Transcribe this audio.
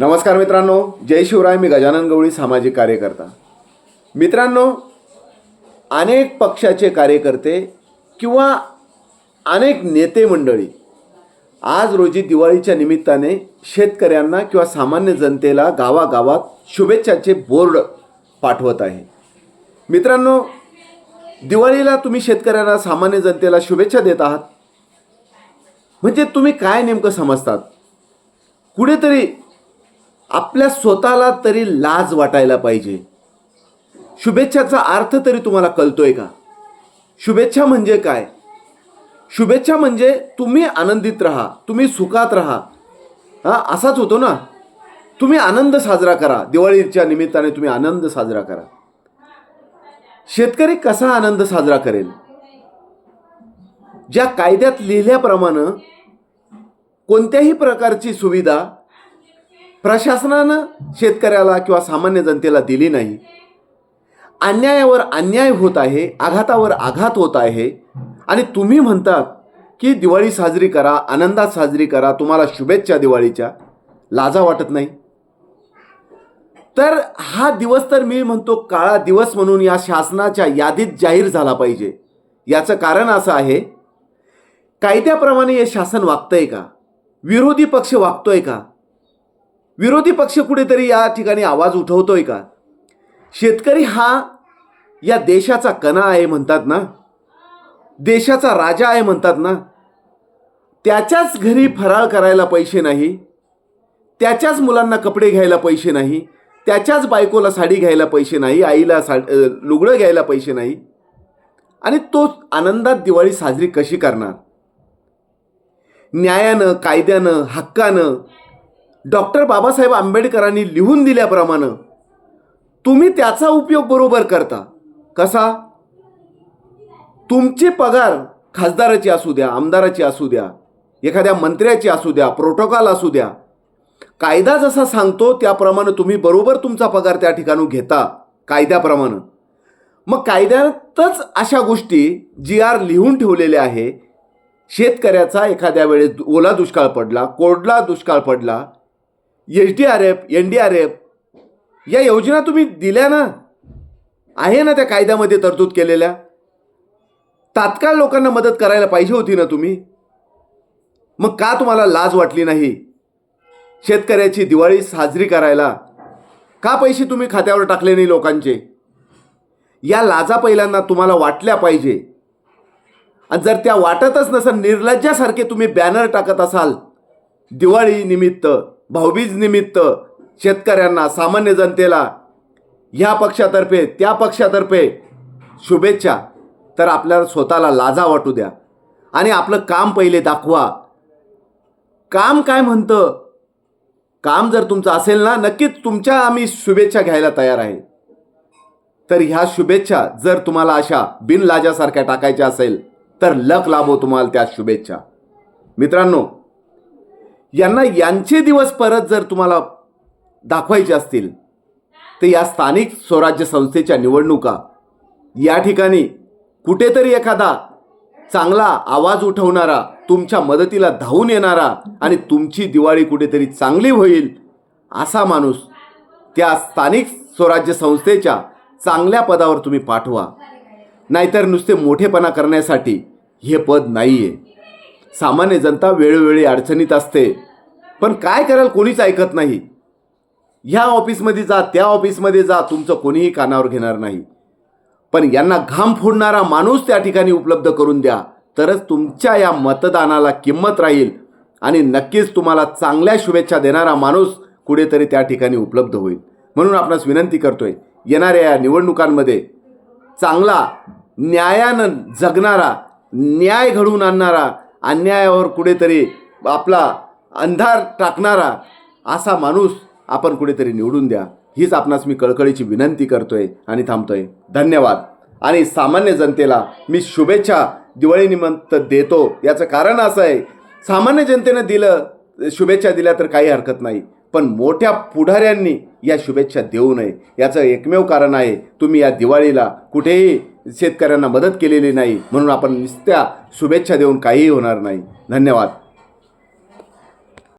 नमस्कार मित्रांनो जय शिवराय मी गजानन गवळी सामाजिक कार्यकर्ता. मित्रांनो अनेक पक्षाचे कार्यकर्ते किंवा अनेक नेते मंडळी आज रोजी दिवाळीच्या निमित्ताने शेतकऱ्यांना किंवा सामान्य जनतेला गावागावात शुभेच्छाचे बोर्ड पाठवत आहे. मित्रांनो दिवाळीला तुम्ही शेतकऱ्यांना सामान्य जनतेला शुभेच्छा देत आहात. म्हणजे तुम्ही काय नेमकं समजतात? कुठेतरी आपल्या स्वतःला तरी लाज वाटायला पाहिजे. शुभेच्छाचा अर्थ तरी तुम्हाला कळतोय का? शुभेच्छा म्हणजे काय? शुभेच्छा म्हणजे तुम्ही आनंदित राहा तुम्ही सुखात राहा. हा असाच होतो ना? तुम्ही आनंद साजरा करा. दिवाळीच्या निमित्ताने तुम्ही आनंद साजरा करा. शेतकरी कसा आनंद साजरा करेल? ज्या कायद्यात लिहिल्याप्रमाणे कोणत्याही प्रकारची सुविधा प्रशासनानं शेतकऱ्याला किंवा सामान्य जनतेला दिली नाही. अन्यायावर अन्याय होत आहे आघातावर आघात होत आहे. आणि तुम्ही म्हणतात की दिवाळी साजरी करा आनंदात साजरी करा तुम्हाला शुभेच्छा दिवाळीच्या. लाजा वाटत नाही. तर हा दिवस तर मी म्हणतो काळा दिवस म्हणून या शासनाच्या यादीत जाहीर झाला पाहिजे. याचं कारण असं आहे कायद्याप्रमाणे हे शासन वागतंय का? विरोधी पक्ष वागतोय का? विरोधी पक्ष कुठेतरी या ठिकाणी आवाज उठवतोय का? शेतकरी हा या देशाचा कणा आहे म्हणतात ना? देशाचा राजा आहे म्हणतात ना? त्याच्याच घरी फराळ करायला पैसे नाही त्याच्याच मुलांना कपडे घ्यायला पैसे नाही त्याच्याच बायकोला साडी घ्यायला पैसे नाही आईला सा लुगडं घ्यायला पैसे नाही. आणि तो आनंदात दिवाळी साजरी कशी करणार? न्यायानं कायद्यानं हक्कानं डॉक्टर बाबासाहेब आंबेडकरांनी लिहून दिल्याप्रमाणे तुम्ही त्याचा उपयोग बरोबर करता. कसा? तुमचे पगार खासदाराची असू द्या आमदाराची असू द्या एखाद्या मंत्र्याची असू द्या प्रोटोकॉल असू द्या. कायदा जसा सांगतो त्याप्रमाणे तुम्ही बरोबर तुमचा पगार त्या ठिकाणी घेता कायद्याप्रमाणे. मग कायद्यातच अशा गोष्टी जी आर लिहून ठेवलेले आहे शेतकऱ्याचा एखाद्या वेळेस ओला दुष्काळ पडला कोरडला दुष्काळ पडला H D R F N D R F या योजना तुम्ही दिल्या ना? आहे ना त्या कायद्यामध्ये तरतूद केलेल्या? तात्काळ लोकांना मदत करायला पाहिजे होती ना तुम्ही? मग का तुम्हाला लाज वाटली नाही? शेतकऱ्याची दिवाळी साजरी करायला? का पैसे तुम्ही खात्यावर टाकले नाही लोकांचे? या लाजा पहिल्यांदा तुम्हाला वाटल्या पाहिजे. आणि जर त्या वाटतच नसेल निर्लज्जासारखे तुम्ही बॅनर टाकत असाल दिवाळी निमित्त भाऊबीज निमित्त शेतकऱ्यांना सामान्य जनतेला ह्या पक्षातर्फे त्या पक्षातर्फे शुभेच्छा. तर आपल्याला स्वतःला लाजा वाटू द्या. आणि आपलं काम पहिले दाखवा. काम काय म्हणतं? काम जर तुमचं असेल ना नक्कीच तुमच्या आम्ही शुभेच्छा घ्यायला तयार आहे. तर ह्या शुभेच्छा जर तुम्हाला अशा बिनलाजासारख्या टाकायच्या असेल तर लक लाभो तुम्हाला त्या शुभेच्छा. मित्रांनो यांना यांचे दिवस परत जर तुम्हाला दाखवायचे असतील तर या स्थानिक स्वराज्य संस्थेच्या निवडणुका या ठिकाणी कुठेतरी एखादा चांगला आवाज उठवणारा तुमच्या मदतीला धावून येणारा आणि तुमची दिवाळी कुठेतरी चांगली होईल असा माणूस त्या स्थानिक स्वराज्य संस्थेच्या चांगल्या पदावर तुम्ही पाठवा. नाहीतर नुसते मोठेपणा करण्यासाठी हे पद नाही आहे सामान्य जनता वेळोवेळी अडचणीत असते. पण काय कराल कोणीच ऐकत नाही. ह्या ऑफिसमध्ये जा त्या ऑफिसमध्ये जा तुमचं कोणीही कानावर घेणार नाही. पण यांना घाम फोडणारा माणूस त्या ठिकाणी उपलब्ध करून द्या. तरच तुमच्या या मतदानाला किंमत राहील. आणि नक्कीच तुम्हाला चांगल्या शुभेच्छा देणारा माणूस कुठेतरी त्या ठिकाणी उपलब्ध होईल. म्हणून आपणास विनंती करतोय येणाऱ्या या निवडणुकांमध्ये चांगला न्यायानं जगणारा न्याय घडवून आणणारा अन्यायावर कुठेतरी आपला अंधार टाकणारा असा माणूस आपण कुठेतरी निवडून द्या. हीच आपणास मी कळकळीची विनंती करतो आहे आणि थांबतो आहे धन्यवाद. आणि सामान्य जनतेला मी शुभेच्छा दिवाळीनिमित्त देतो. याचं कारण असं आहे सामान्य जनतेनं दिलं शुभेच्छा दिल्या तर काही हरकत नाही. पण मोठ्या पुढाऱ्यांनी या शुभेच्छा देऊ नये. याचं एकमेव कारण आहे तुम्ही या दिवाळीला कुठेही शेतकऱ्यांना मदत केलेली नाही. म्हणून आपण नुसत्या शुभेच्छा देऊन काहीही होणार नाही. धन्यवाद.